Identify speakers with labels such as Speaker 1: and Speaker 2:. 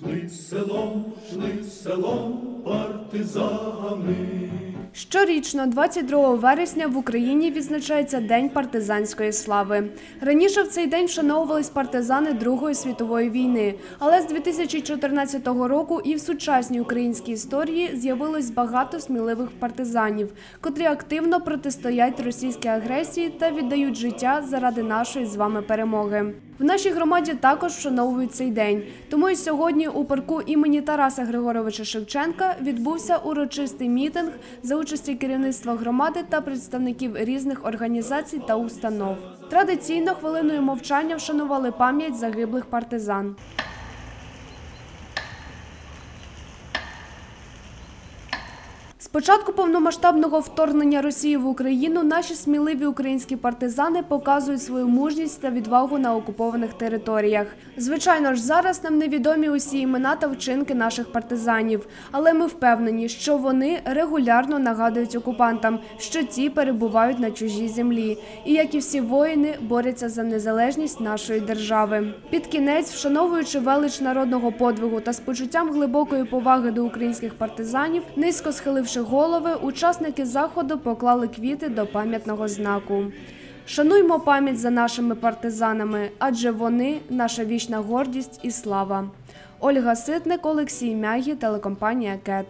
Speaker 1: Шли селом, шли селом партизани.
Speaker 2: Щорічно, 22 вересня, в Україні відзначається День партизанської слави. Раніше в цей день вшановувались партизани Другої світової війни, але з 2014 року і в сучасній українській історії з'явилось багато сміливих партизанів, котрі активно протистоять російській агресії та віддають життя заради нашої з вами перемоги. В нашій громаді також вшановують цей день. Тому і сьогодні у парку імені Тараса Григоровича Шевченка відбувся урочистий мітинг за участі керівництва громади та представників різних організацій та установ. Традиційно хвилиною мовчання вшанували пам'ять загиблих партизан. З початку повномасштабного вторгнення Росії в Україну наші сміливі українські партизани показують свою мужність та відвагу на окупованих територіях. Звичайно ж, зараз нам невідомі усі імена та вчинки наших партизанів, але ми впевнені, що вони регулярно нагадують окупантам, що ті перебувають на чужій землі, і як і всі воїни борються за незалежність нашої держави. Під кінець, вшановуючи велич народного подвигу та з почуттям глибокої поваги до українських партизанів, низько схиливши голови, учасники заходу поклали квіти до пам'ятного знаку. Шануймо пам'ять за нашими партизанами, адже вони наша вічна гордість і слава. Ольга Ситник, Олексій Мягі, телекомпанія КЕТ.